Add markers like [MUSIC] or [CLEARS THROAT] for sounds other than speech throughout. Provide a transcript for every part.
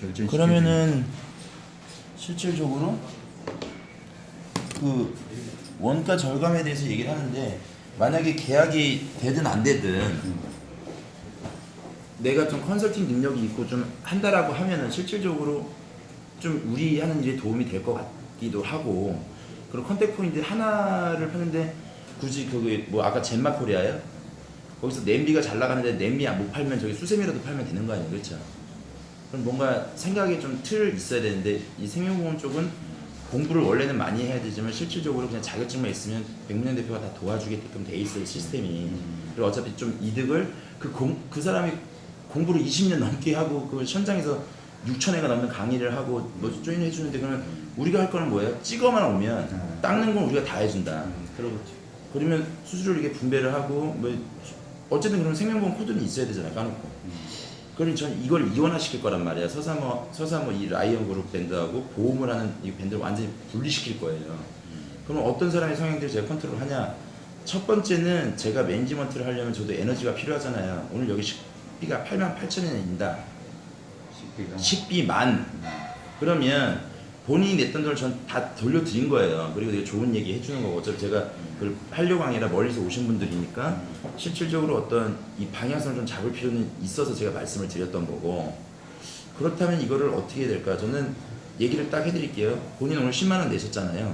결제 그러면은 실질적으로 그 원가 절감에 대해서 얘기를 하는데 만약에 계약이 되든 안 되든 내가 좀 컨설팅 능력이 있고 좀 한다라고 하면은 실질적으로 좀 우리 하는 일에 도움이 될 것 같기도 하고 그리고 컨택 포인트 하나를 파는데 굳이 그게 뭐 아까 젠마 코리아요? 거기서 냄비가 잘 나가는데 냄비 안 못 팔면 저기 수세미라도 팔면 되는 거 아니에요 그렇죠? 그럼 뭔가 생각에 좀 틀 있어야 되는데 이 생명보험 쪽은 공부를 원래는 많이 해야 되지만 실질적으로 그냥 자격증만 있으면 백문현 대표가 다 도와주게끔 돼 있어요 시스템이. 그리고 어차피 좀 이득을 그, 공, 그 사람이 공부를 20년 넘게 하고 그 현장에서 6천 회가 넘는 강의를 하고 뭐 조인 해주는데 그러면 우리가 할 거는 뭐예요? 찍어만 오면 닦는 건 우리가 다 해준다. 그러겠죠. 그러면 수수료를 이렇게 분배를 하고 뭐 어쨌든 그럼 생명보험 코드는 있어야 되잖아요 까놓고 그럼 전 이걸 이원화시킬 거란 말이야. 서사모 서사모 이 라이언 그룹 밴드하고 보험을 하는 이 밴드를 완전히 분리시킬 거예요. 그럼 어떤 사람의 성향들을 제가 컨트롤 하냐? 첫 번째는 제가 매니지먼트를 하려면 저도 에너지가 필요하잖아요. 오늘 여기 식비가 8만 8천 원인다. 식비가. 식비만. 그러면 본인이 냈던 돈을 전 다 돌려드린 거예요. 그리고 되게 좋은 얘기 해주는 거고 어차피 제가 그걸 하려고 아니라 멀리서 오신 분들이니까 실질적으로 어떤 이 방향성을 좀 잡을 필요는 있어서 제가 말씀을 드렸던 거고 그렇다면 이거를 어떻게 해야 될까? 저는 얘기를 딱 해드릴게요. 본인 오늘 10만 원 내셨잖아요.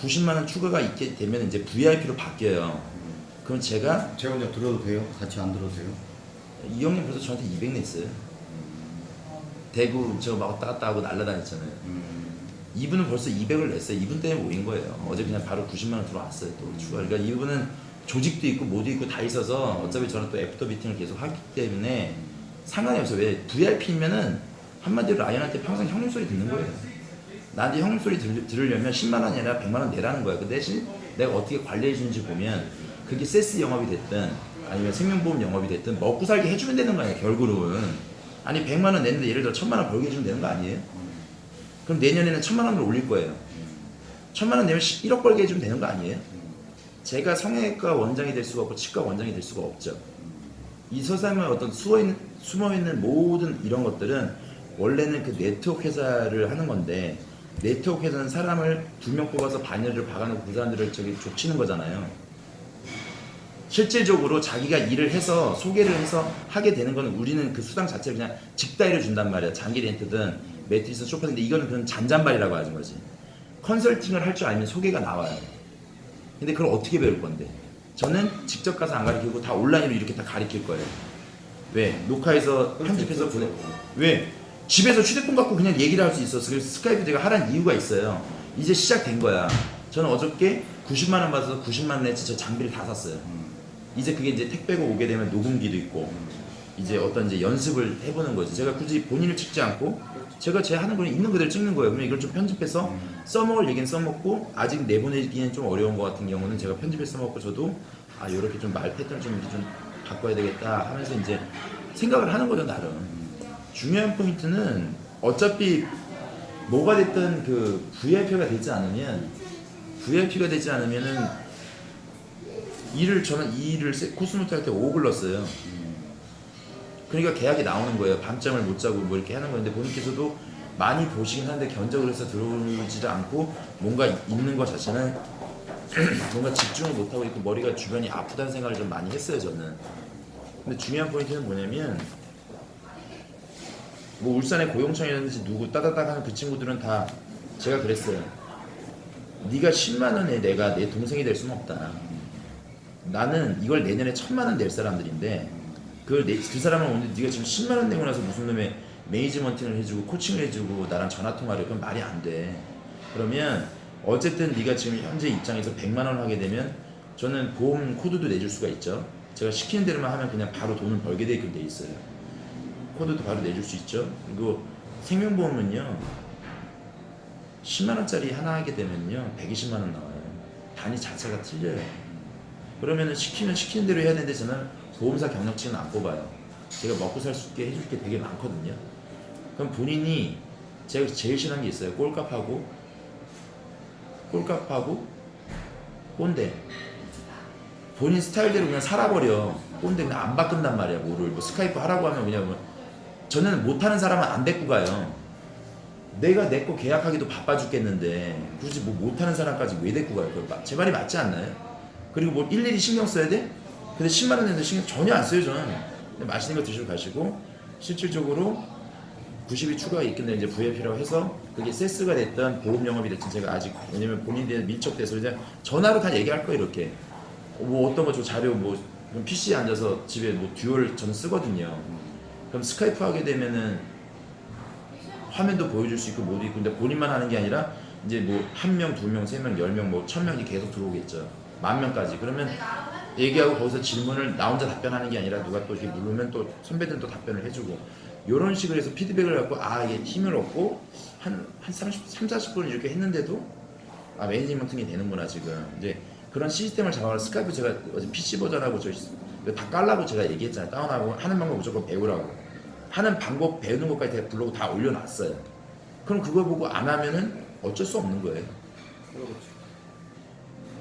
90만 원 추가가 있게 되면 이제 VIP로 바뀌어요. 그럼 제가 제가 먼저 들어도 돼요? 같이 안 들어도 돼요? 이 형님 벌써 저한테 200 냈어요. 대구 제가 막 왔다 갔다 하고 날라다녔잖아요. 음. 이분은 벌써 200을 냈어요. 이분 때문에 모인 거예요. 어제 그냥 바로 90만 원 들어왔어요. 또 추가. 그러니까 이분은 조직도 있고 모두 있고 다 있어서 어차피 저는 또 애프터 미팅을 계속 하기 때문에 상관이 없어요. 왜 VIP면은 한마디로 라이언한테 평생 형님 소리 듣는 거예요. 나한테 형님 소리 들, 들으려면 10만 원이 아니라 100만 원 내라는 거야. 그 대신 내가 어떻게 관리해 주는지 보면 그게 세스 영업이 됐든 아니면 생명보험 영업이 됐든 먹고 살게 해주면 되는 거 아니야 결국은. 아니 100만 원 냈는데 예를 들어 1000만 원 벌게 해주면 되는 거 아니에요? 그럼 내년에는 1000만 원을 올릴 거예요. 1000만 원 내면 1억 벌게 해주면 되는 거 아니에요? 제가 성형외과 원장이 될 수가 없고 치과 원장이 될 수가 없죠. 이 세상에 어떤 숨어 있는, 숨어 있는 모든 이런 것들은 원래는 그 네트워크 회사를 하는 건데 네트워크 회사는 사람을 두 명 뽑아서 바늘을 박아놓고 그 사람들을 저기 족치는 거잖아요. 실질적으로 자기가 일을 해서 소개를 해서 하게 되는 거는 우리는 그 수당 자체를 그냥 직다이를 준단 말이야. 장기 렌트든 매트리스 쇼파인데 이거는 그런 잔잔발이라고 하는 거지. 컨설팅을 할 줄 알면 소개가 나와요. 근데 그걸 어떻게 배울 건데? 저는 직접 가서 안 가르치고 다 온라인으로 이렇게 다 가르칠 거예요. 왜? 녹화해서 편집해서 보내. 왜? 집에서 휴대폰 갖고 그냥 얘기를 할 수 있었어. 그래서 스카이프 제가 하라는 이유가 있어요. 이제 시작된 거야. 저는 어저께 90만 원 받아서 90만 원 내지 저 장비를 다 샀어요. 이제 그게 이제 택배가 오게 되면 녹음기도 있고 이제 어떤 이제 연습을 해보는 거지. 제가 굳이 본인을 찍지 않고 제가 제 하는 거는 있는 그대로 찍는 거예요. 그러면 이걸 좀 편집해서 써먹을 얘기는 써먹고 아직 내보내기는 좀 어려운 것 같은 경우는 제가 편집해서 써먹고 저도 아 이렇게 좀 말 패턴 좀 이렇게 좀 바꿔야 되겠다 하면서 이제 생각을 하는 거죠 나름. 중요한 포인트는 어차피 뭐가 됐든 그 VIP가 되지 않으면 VIP가 되지 않으면은 일을 저는 이 일을 세- 코스모트 할 때 5억 불렀어요. 그러니까 계약이 나오는 거예요. 밤잠을 못 자고 뭐 이렇게 하는 건데 본인께서도 많이 보시긴 하는데 견적을 해서 들어오지도 않고 뭔가 있는 것 자체는 [CLEARS THROAT] 뭔가 집중을 못 하고 있고 머리가 주변이 아프다는 생각을 좀 많이 했어요 저는. 근데 중요한 포인트는 뭐냐면 뭐 울산의 고용청이라든지 누구 따다닥 하는 그 친구들은 다 제가 그랬어요. 네가 10만 원에 내가 내 동생이 될 수는 없다. 나는 이걸 내년에 천만 원 낼 사람들인데 그걸 내, 그 사람은 오늘 네가 지금 10만 원 내고 나서 무슨 놈의 매니지먼팅을 해주고 코칭을 해주고 나랑 전화 통화를 그건 말이 안 돼. 그러면 어쨌든 네가 지금 현재 입장에서 100만 원 하게 되면 저는 보험 코드도 내줄 수가 있죠. 제가 시키는 대로만 하면 그냥 바로 돈을 벌게 되게끔 돼 있어요. 코드도 바로 내줄 수 있죠. 그리고 생명보험은요. 10만 원짜리 하나 하게 되면요. 120만 원 나와요. 단위 자체가 틀려요. 그러면은 시키면 시키는 대로 해야 되는데 저는 보험사 경력치는 안 뽑아요. 제가 먹고 살 수 있게 해줄 게 되게 많거든요. 그럼 본인이 제가 제일 싫어하는 게 있어요. 꼴값하고 꼴값하고 꼰대. 본인 스타일대로 그냥 살아버려. 꼰대 그냥 안 바꾼단 말이야. 뭐를 뭐 스카이프 하라고 하면 그냥 뭐 저는 못하는 사람은 안 데리고 가요. 내가 내 거 계약하기도 바빠 죽겠는데 굳이 뭐 못하는 사람까지 왜 데리고 가요? 제 말이 맞지 않나요? 그리고 뭐 일일이 신경 써야 돼? 근데 10만 원 내는데 신경 전혀 안 써요 저는. 그냥 맛있는 거 드시고 가시고 실질적으로 90이 추가가 있겠네 이제 VIP라고 해서 그게 세스가 됐던 보험 영업이 됐든 제가 아직 왜냐면 본인들에 밀접돼서 그냥 전화로 다 얘기할 거예요 이렇게 뭐 어떤 거저 자료 뭐 PC에 앉아서 집에 뭐 듀얼 저는 쓰거든요 그럼 스카이프 하게 되면은 화면도 보여줄 수 있고 뭐도 있고 근데 본인만 하는 게 아니라 이제 뭐 한 명, 두 명, 세 명, 열 명, 뭐 천 명이 계속 들어오겠죠. 만 명까지. 그러면 얘기하고 거기서 질문을 나 혼자 답변하는 게 아니라 누가 또 이렇게 물으면 또 선배들은 또 답변을 해주고. 이런 식으로 해서 피드백을 갖고 아 이게 힘을 얻고 한, 한 30, 3, 40분 이렇게 했는데도 아 매니지먼팅이 되는구나 지금. 이제 그런 시스템을 잡아서 스카이프 제가 어제 PC 버전하고 저 이거 다 깔라고 제가 얘기했잖아요. 다운하고 하는 방법 무조건 배우라고. 하는 방법 배우는 것까지 제가 블로그 다 올려놨어요. 그럼 그걸 보고 안 하면은 어쩔 수 없는 거예요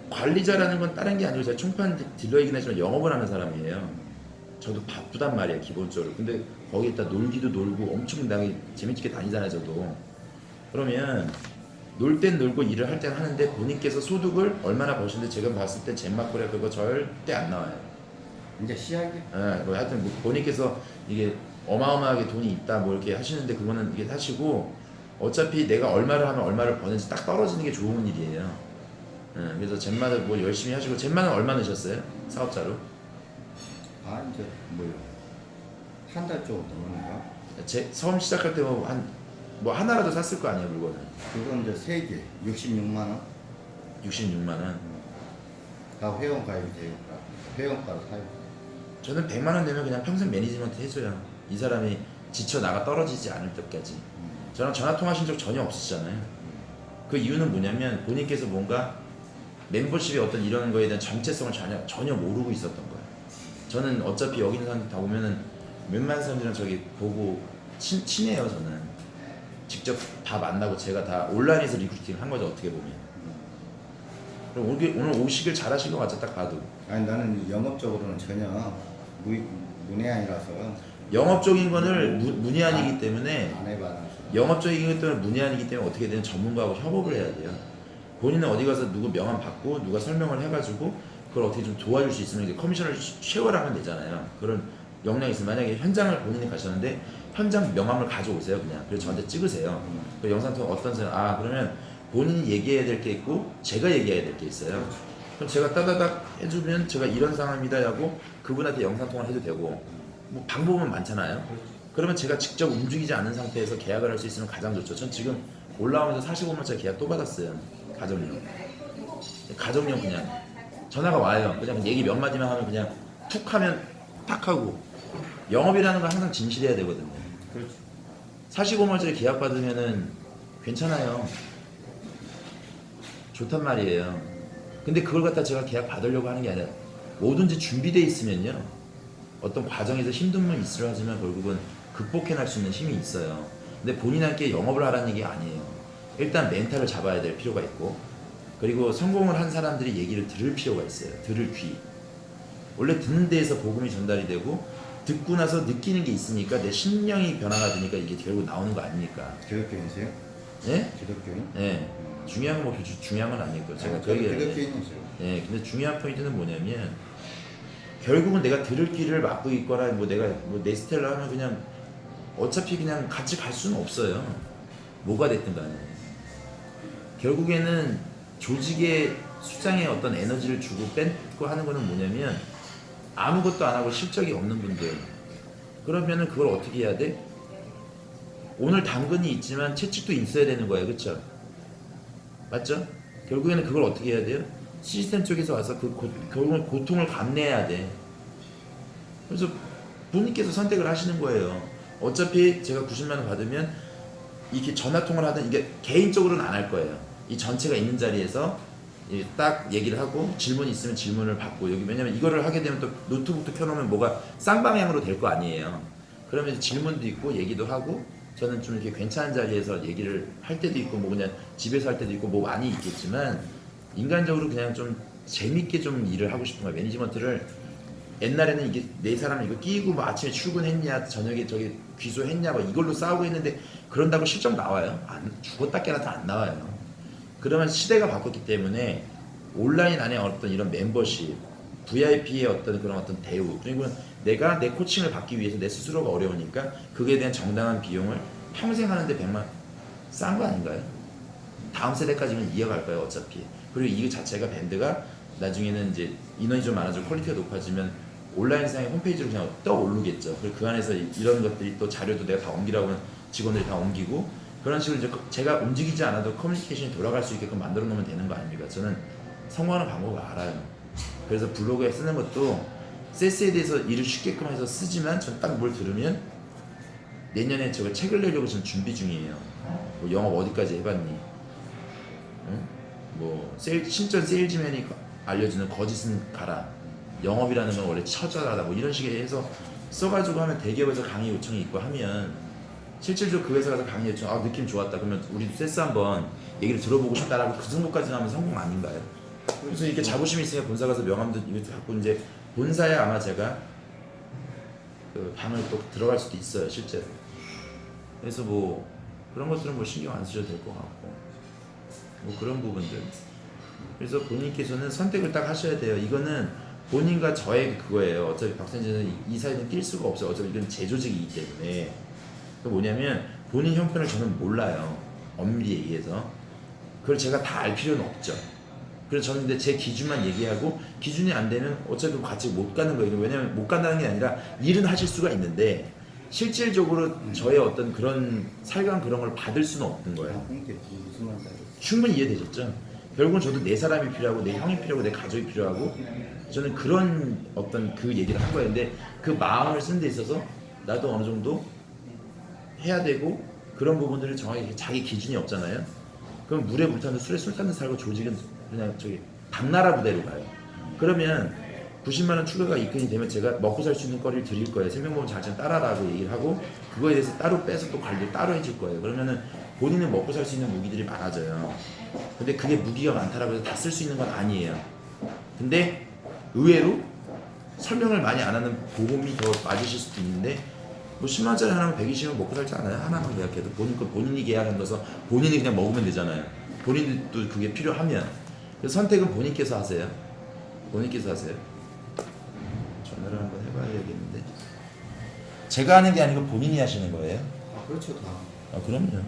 관리자라는 건 다른 게 아니고 제가 총판 디- 딜러이긴 하지만 영업을 하는 사람이에요. 저도 바쁘단 말이에요 기본적으로. 근데 거기에다 놀기도 놀고 엄청나게 재밌게 다니잖아요 저도. 그러면 놀 땐 놀고 일을 할 땐 하는데 본인께서 소득을 얼마나 버시는데 제가 봤을 때 젠마코리아 그거 절대 안 나와요. 이제 시작이 예, 뭐 하여튼 뭐 본인께서 이게 어마어마하게 돈이 있다 뭐 이렇게 하시는데 그거는 이게 하시고 어차피 내가 얼마를 하면 얼마를 버는지 딱 떨어지는 게 좋은 일이에요. 예, 그래서 젠마를 뭐 열심히 하시고 젠마는 얼마 넣으셨어요? 사업자로? 아 이제 뭐요 한 달 정도 넘는가? 제 처음 시작할 때뭐한뭐 하나라도 샀을 거 아니에요 물건을 그건 이제 세 개, 66만 원. 66만 원. 다 회원 가입이 되니까 회원가로 사요. 저는 100만 원 내면 그냥 평생 매니지먼트 해줘요. 이 사람이 지쳐 나가 떨어지지 않을 때까지. 저랑 전화 통하신 적 전혀 없으시잖아요. 그 이유는 뭐냐면 본인께서 뭔가 멤버십의 어떤 이런 거에 대한 정체성을 전혀 전혀 모르고 있었던 거예요. 저는 어차피 여기 있는 사람들 다 보면은 웬만한 사람들이랑 저기 보고 친, 친해요 저는. 직접 다 만나고 제가 다 온라인에서 리크루팅 한 거죠 어떻게 보면. 그럼 오늘, 오늘 오시길 잘하신 것 같죠 딱 봐도. 아니 나는 영업적으로는 전혀 무, 문외한이라서 영업적인 거를 무, 문의안이기 때문에 안 해봐서. 영업적인 것 때문에 문의안이기 때문에 어떻게 되는 전문가하고 협업을 해야 돼요. 본인은 어디 가서 누구 명함 받고 누가 설명을 해가지고 그걸 어떻게 좀 도와줄 수 있으면 이제 커미션을 쉐어를 하면 되잖아요. 그런 역량이 있으면 만약에 현장을 본인이 가셨는데 현장 명함을 가져오세요 그냥 그래서 저한테 찍으세요. 그 영상 통화 어떤 사람 아 그러면 본인이 얘기해야 될 게 있고 제가 얘기해야 될 게 있어요. 그럼 제가 따다닥 해주면 제가 이런 상황입니다 하고 그분한테 영상 통화 해도 되고 뭐 방법은 많잖아요. 그러면 제가 직접 움직이지 않은 상태에서 계약을 할 수 있으면 가장 좋죠. 전 지금 올라오면서 45만짜리 계약 또 받았어요. 가정용. 가정용 그냥 전화가 와요. 그냥 얘기 몇 마디만 하면 그냥 툭 하면 탁 하고 영업이라는 건 항상 진실해야 되거든요. 그렇지. 45만짜리 계약 받으면은 괜찮아요. 좋단 말이에요. 근데 그걸 갖다 제가 계약 받으려고 하는 게 아니라 뭐든지 준비돼 있으면요. 어떤 과정에서 힘든 면 있으려 하지만 결국은 극복해낼 수 있는 힘이 있어요. 근데 본인한테 영업을 하라는 얘기 아니에요. 일단 멘탈을 잡아야 될 필요가 있고 그리고 성공을 한 사람들이 얘기를 들을 필요가 있어요. 들을 귀. 원래 듣는 데에서 복음이 전달이 되고 듣고 나서 느끼는 게 있으니까 내 심령이 변화가 되니까 이게 결국 나오는 거 아닙니까? 기독교인이세요? 예? 기독교인? 예. 중요한 건 뭐, 주- 중요한 건 아니고 제가 그 저는 얘기를 기독교인이죠. 예, 근데 중요한 포인트는 뭐냐면 결국은 내가 들을 길을 막고 있거나 뭐 내가 뭐 네스텔라 하면 그냥 어차피 그냥 같이 갈 수는 없어요. 뭐가 됐든 간에. 결국에는 조직의 수장에 어떤 에너지를 주고 뺏고 하는 거는 뭐냐면 아무것도 안 하고 실적이 없는 분들 그러면은 그걸 어떻게 해야 돼? 오늘 당근이 있지만 채찍도 있어야 되는 거예요. 그렇죠? 맞죠? 결국에는 그걸 어떻게 해야 돼요? 시스템 쪽에서 와서 그 고, 결국은 고통을 감내해야 돼. 그래서 본인께서 선택을 하시는 거예요. 어차피 제가 90만 원 받으면 이렇게 전화 통화를 하든 이게 개인적으로는 안 할 거예요. 이 전체가 있는 자리에서 이딱 얘기를 하고 질문 있으면 질문을 받고 여기 왜냐면 이거를 하게 되면 또 노트북도 켜놓으면 뭐가 쌍방향으로 될 거 아니에요. 그러면 질문도 있고 얘기도 하고 저는 좀 이렇게 괜찮은 자리에서 얘기를 할 때도 있고 뭐 그냥 집에서 할 때도 있고 뭐 많이 있겠지만 인간적으로 그냥 좀 재밌게 좀 일을 하고 싶은 거예요. 매니지먼트를 옛날에는 이게 네 사람 이거 끼고 뭐 아침에 출근했냐 저녁에 저기 귀소했냐 뭐 이걸로 싸우고 있는데 그런다고 실적 나와요? 안 죽었다 깨나도 안 나와요. 그러면 시대가 바뀌었기 때문에 온라인 안에 어떤 이런 멤버십, VIP의 어떤 그런 어떤 대우 그리고 내가 내 코칭을 받기 위해서 내 스스로가 어려우니까 그에 대한 정당한 비용을 평생 하는데 100만 싼 거 아닌가요? 다음 세대까지는 이어갈 거예요 어차피 그리고 이 자체가 밴드가 나중에는 이제 인원이 좀 많아지고 퀄리티가 높아지면 온라인상의 홈페이지로 그냥 떠오르겠죠 그리고 그 안에서 이- 이런 것들이 또 자료도 내가 다 옮기라고 하면 직원들이 다 옮기고 그런 식으로 이제 제가 움직이지 않아도 커뮤니케이션이 돌아갈 수 있게끔 만들어 놓으면 되는 거 아닙니까 저는 성공하는 방법을 알아요 그래서 블로그에 쓰는 것도 세스에 대해서 일을 쉽게끔 해서 쓰지만 전 딱 뭘 들으면 내년에 제가 책을 내려고 지금 준비 중이에요. 뭐 영업 어디까지 해봤니? 응? 뭐 세일, 신전 세일즈맨이 알려주는 거짓은 가라. 영업이라는 건 원래 처절하다. 뭐 이런 식의 해서 써가지고 하면 대기업에서 강의 요청이 있고 하면 실질적으로 그 회사 가서 강의 요청 아 느낌 좋았다. 그러면 우리 세스 한번 얘기를 들어보고 싶다라고 그 정도까지 하면 성공 아닌가요? 그래서 이렇게 자부심이 있으니까 본사 가서 명함도 이것도 갖고 이제 본사에 아마 제가 그 방을 또 들어갈 수도 있어요 실제로. 그래서 뭐 그런 것들은 뭐 신경 안 쓰셔도 될 것 같고 뭐 그런 부분들. 그래서 본인께서는 선택을 딱 하셔야 돼요. 이거는 본인과 저의 그거예요. 어차피 박선진은 이- 이 사이는 뛸 수가 없어요. 어차피 이건 제 조직이기 때문에. 그 뭐냐면 본인 형편을 저는 몰라요. 엄밀히 얘기해서. 그걸 제가 다 알 필요는 없죠. 그래서 저는 근데 제 기준만 얘기하고 기준이 안 되면 어차피 같이 못 가는 거예요. 왜냐면 못 간다는 게 아니라 일은 하실 수가 있는데 실질적으로 저의 어떤 그런 살감 그런 걸 받을 수는 없는 거예요. 알겠어. 충분히 이해되셨죠? 결국은 저도 내 사람이 필요하고 내 형이 필요하고 내 가족이 필요하고 저는 그런 어떤 그 얘기를 한. 근데 그 마음을 쓴 데 있어서 나도 어느 정도 해야 되고 그런 부분들을 정확히 자기 기준이 없잖아요. 그럼 물에 물 타는 술에 술 타는 살고 조직은 그냥 저기 당나라 부대로 가요. 그러면 90만 원 추가가 입금이 되면 제가 먹고 살 수 있는 거리를 드릴 거예요. 생명보험 자체는 따라라고 얘기를 하고 그거에 대해서 따로 빼서 또 관리 따로 해줄 거예요. 그러면은 본인은 먹고 살 수 있는 무기들이 많아져요. 근데 그게 무기가 많다라고 해서 다 쓸 수 있는 건 아니에요. 근데 의외로 설명을 많이 안 하는 보험이 더 맞으실 수도 있는데 뭐 10만 원짜리 하나면 120원 먹고 살지 않아요? 하나만 계약해도 본인 거 본인이 계약한다서 본인이 그냥 먹으면 되잖아요. 본인도 그게 필요하면 그래서 선택은 본인께서 하세요. 본인께서 하세요. 전화를 한번 해봐야겠는데 제가 하는 게 아니고 본인이 하시는 거예요? 아 그렇죠 다. 아 그럼요.